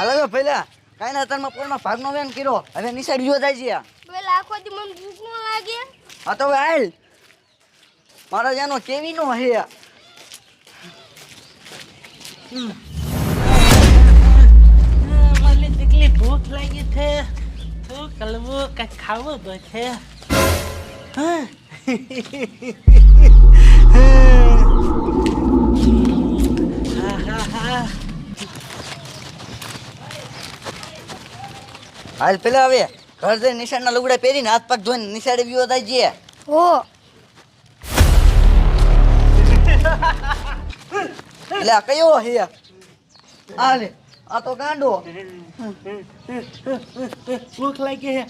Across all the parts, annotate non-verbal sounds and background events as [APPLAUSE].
હાલો હવે પેલા કાંઈ ના તારમાં પોરમાં ભાગનો વેન કર્યો હવે નિશાળ જો થાય છે પેલા આખો દી મને ભૂખ ન લાગે. હા તો હવે હાલ. મારા જાનો કેવીનો હે. મને જેટલી ભૂખ લાગી છે શું કલવો કંઈક ખાવો તો છે. હા. હા, [LAUGHS] હા, હા. હાલ પેલા હવે ઘર જઈને નિશાળના લુગડા પહેરીને હાથ પગ ધોઈને નિશાળે વિયો થાય જઈએ હો એટલે આ કયો હે? આ લે આ તો ગાંડો. ભૂખ લાગી છે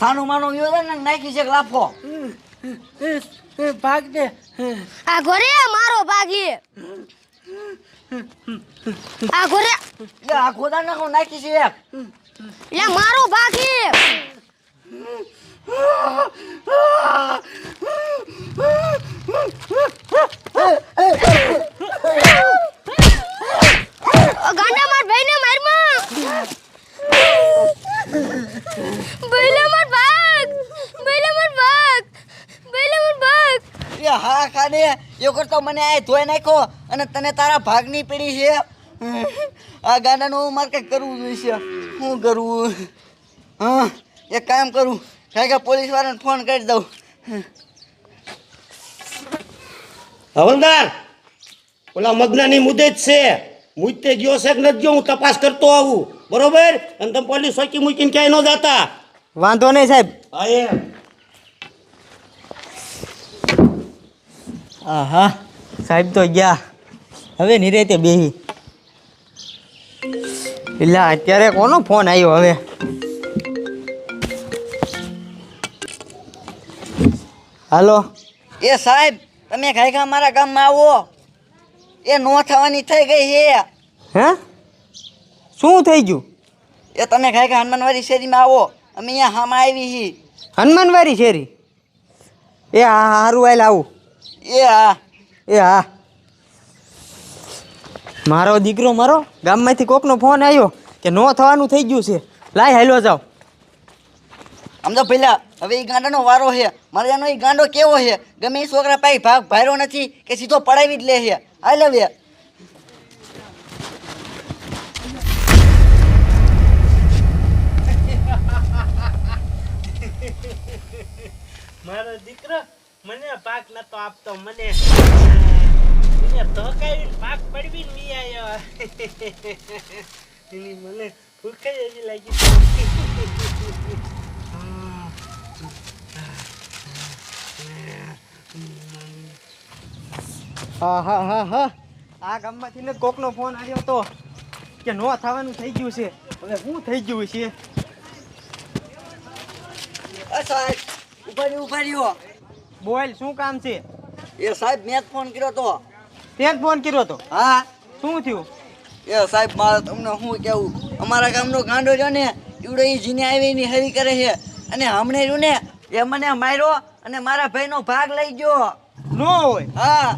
સાનું માનું વિવો થાય ને નાખી છે લાફો. ભાગ દે. આ ઘરે મારો ભાગી આ ઘરે. આ ખોદા નાખો નાખી છે એક. લે, મારો ભાગી. માર ભાઈને માર બેલે માર ભાગ. બેલે માર ભાગ. એ હા ખાને, એ કરતો મને આ ધોઈ નાખ્યો અને તને તારા ભાગની પીડી છે. આ ગાડાનું મારે કંઈક કરવું જોઈશે. શું કરવું? હા એક કામ કરું. કાંઈ કે પોલીસ વાળાને ફોન કરી દઉં. હવલદાર ઓલા મગનાની જ છે. મુજતે ગયો છે કે નથી ગયો હું તપાસ કરતો આવું. બરોબર? અને તમે પોલીસ સોચી મૂકીને ક્યાંય ન જતા. વાંધો નહીં સાહેબ. હા એમ. આહા સાહેબ તો ગયા. હવે નિરેતે બેહી. એટલે અત્યારે કોનો ફોન આવ્યો હવે? હાલો? એ સાહેબ તમે ઘાયખા મારા ગામમાં આવો. એ નો થવાની થઈ ગઈ છે. હે? શું થઈ ગયું? એ તમે ઘાયખા હનુમાનવાડી શેરીમાં આવો. અમે અહીંયા હામાં આવી છીએ. હનુમાનવાડી શેરી? એ હા હારું આવેલ આવું. એ હા. એ હા. મારો દીકરો મારો ગામમાંથી કોકનો ફોન આવ્યો કે નો થવાનું થઈ ગયું છે. લાય હાલો જાઓ. આમ તો પેલા હવે એ ગાંડાનો વારો છે. મારે એનો એ ગાંડો કેવો છે? ગમે એ છોકરા પાસે ભાગ ભાર્યો નથી કે સીધો પડાવી જ લે છે. હાલ હવે મારો દીકરો મને પાક નતો આપતો મને ધોકાવીને પાક એની મને ભૂખ જ એવી લાગી હા હા હા હા આ ગામમાંથી ને કોકનો ફોન આવ્યો તો કે નો થવાનું થઈ ગયું છે. હવે શું થઈ ગયું છે? ઊભા ઊભા રહ્યો. બોલ શું કામ છે? એ સાહેબ મેં ફોન કર્યો તો. તે ફોન કર્યો તો? હા. શું થયું? એ સાહેબ મારે તમને શું કેવું અમારા ગામનો ગાંડો છે ને એવડો એ જીને આવી ની હરી કરે છે. અને હમણે રહ્યું ને એ મને માર્યો અને મારા ભાઈનો ભાગ લઈ ગયો. નો હોય. હા.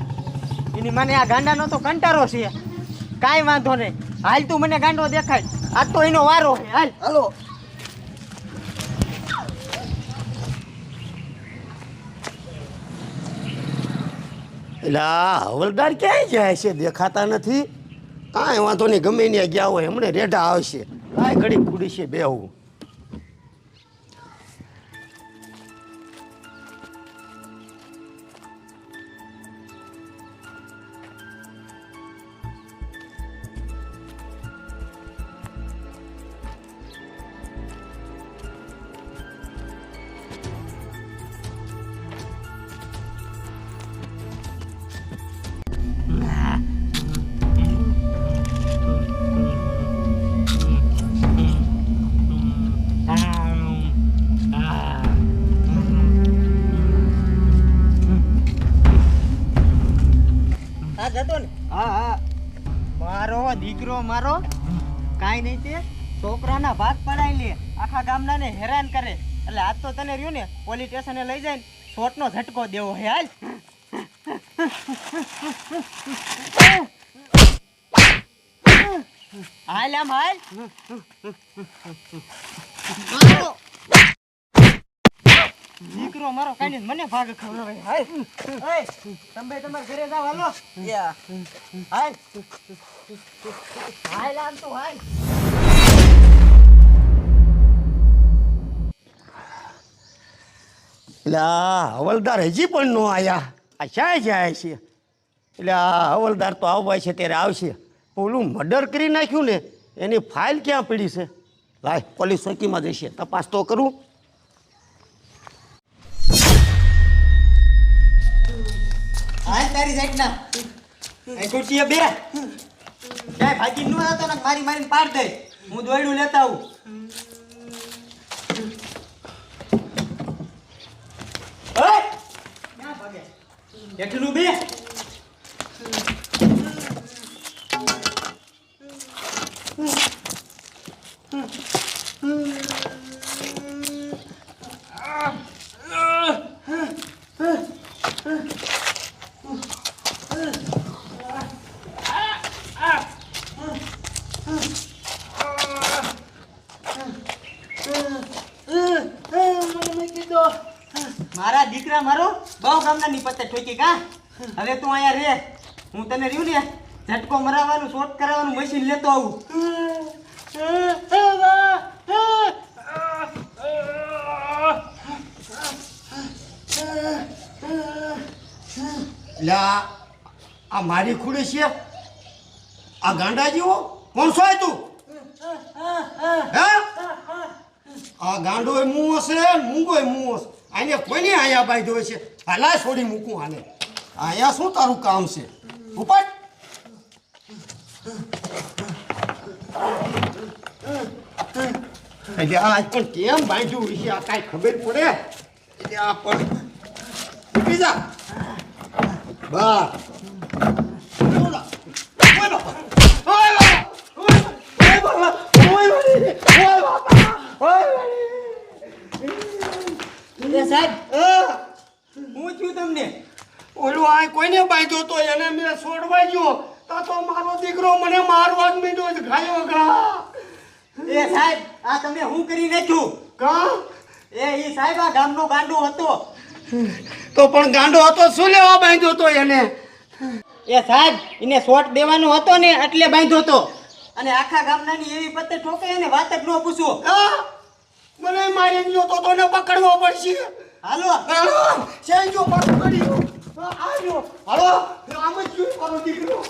એની મને આ ગાંડાનો તો કંટારો છે. કાંઈ વાંધો નહીં. હાલ તું મને ગાંડો દેખાય. આજ તો એનો વારો છે. હાલ. હાલો. એટલે હવલદાર ક્યાંય જાય છે? દેખાતા નથી? કાંઈ વાંધો નહીં, ગમે ત્યાં ગયા હોય, હમણાં રેઢા આવશે. કાંઈ ઘડી કુડી છે બેહું. દીકરો મારો, કાંઈ નહીં તે, છોકરાના ભાગ પડાવી લે. આખા ગામડાને હેરાન કરે. એટલે આજ તો તને રહ્યું ને, પોલીસ સ્ટેશને લઈ જાય શોટનો ઝટકો દેવો હે, હાલ. હાલ આમ, હાલ. દીકરો મારો કાઢી મને ભાગ ખવડાવે. તમે તમારા ઘરે જાવ હાલો. યા. હાય. આમ તો હાલ એટલે આ હવલદાર હજી પણ ન આયા. આ ક્યાંય જાય છે? એટલે આ હવલદાર તો આવવા છે ત્યારે આવશે. ઓલું મર્ડર કરી નાખ્યું ને એની ફાઇલ ક્યાં પડી છે? લાય પોલીસ ચોકીમાં જશે. તપાસ તો કરું. હાલ તારી સાઈડ ના બે ક્યાંય ભાગી ન હતો ને મારી મારીને પાડ દે. હું દોયડું લેતા આવું! ક્યાં બે દીકરા મારો. બહુ ગામના નિપતે ઠોકી કા? હવે તું અહીંયા રે હું તને રહ્યું ને, ઝટકો મરાવવાનું શોટ કરાવવાનું મશીન લેતો આવું. આ મારી ખુડી છે? આ ગાંડા જેવો કોણ છો તું? આ ગાંડો એ મું હશે મૂંગો એ મું હશે. આને કોઈને આયા બાંધ્યો છે? હાલા છોડી મૂકું આને. અહીંયા શું તારું કામ છે? ઉપર એટલે આ પણ કેમ બાંધ્યું છે? આ કાંઈ ખબર પડે? એટલે આ પણ. બીજા બા ઓલા ઓય બાપા ઓય બાપા ઓય બાપા ઓય બાપા ઓય એ સાહેબ બાપા હું થયું તમને ઓલું આ કોઈને બાંધ્યો તો એને મેં છોડવા ગયો. તા તો મારો દીકરો મને મારવા જ મીડો જ ઘાયો ઘા એ સાહેબ આ તમે હું કરી નાખ્યું? કા એ ઈ સાહેબ આ ગામનો ગાંડો હતો. તો પણ ગાંડો હતો શું લેવા બાંધ્યો તો એને? એ સાહેબ એને શોટ દેવાનો હતો ને એટલે બાંધ્યો હતો અને આખા ગામનાની એવી પત્તે ઠોકે એને વાત જ ન પૂછો. મને મારી ગયો તો તને પકડવો પડશે. હાલો. હાલો સેજો પકડી આવ્યો હાલો આમ જ જોઈ મારો દીકરો.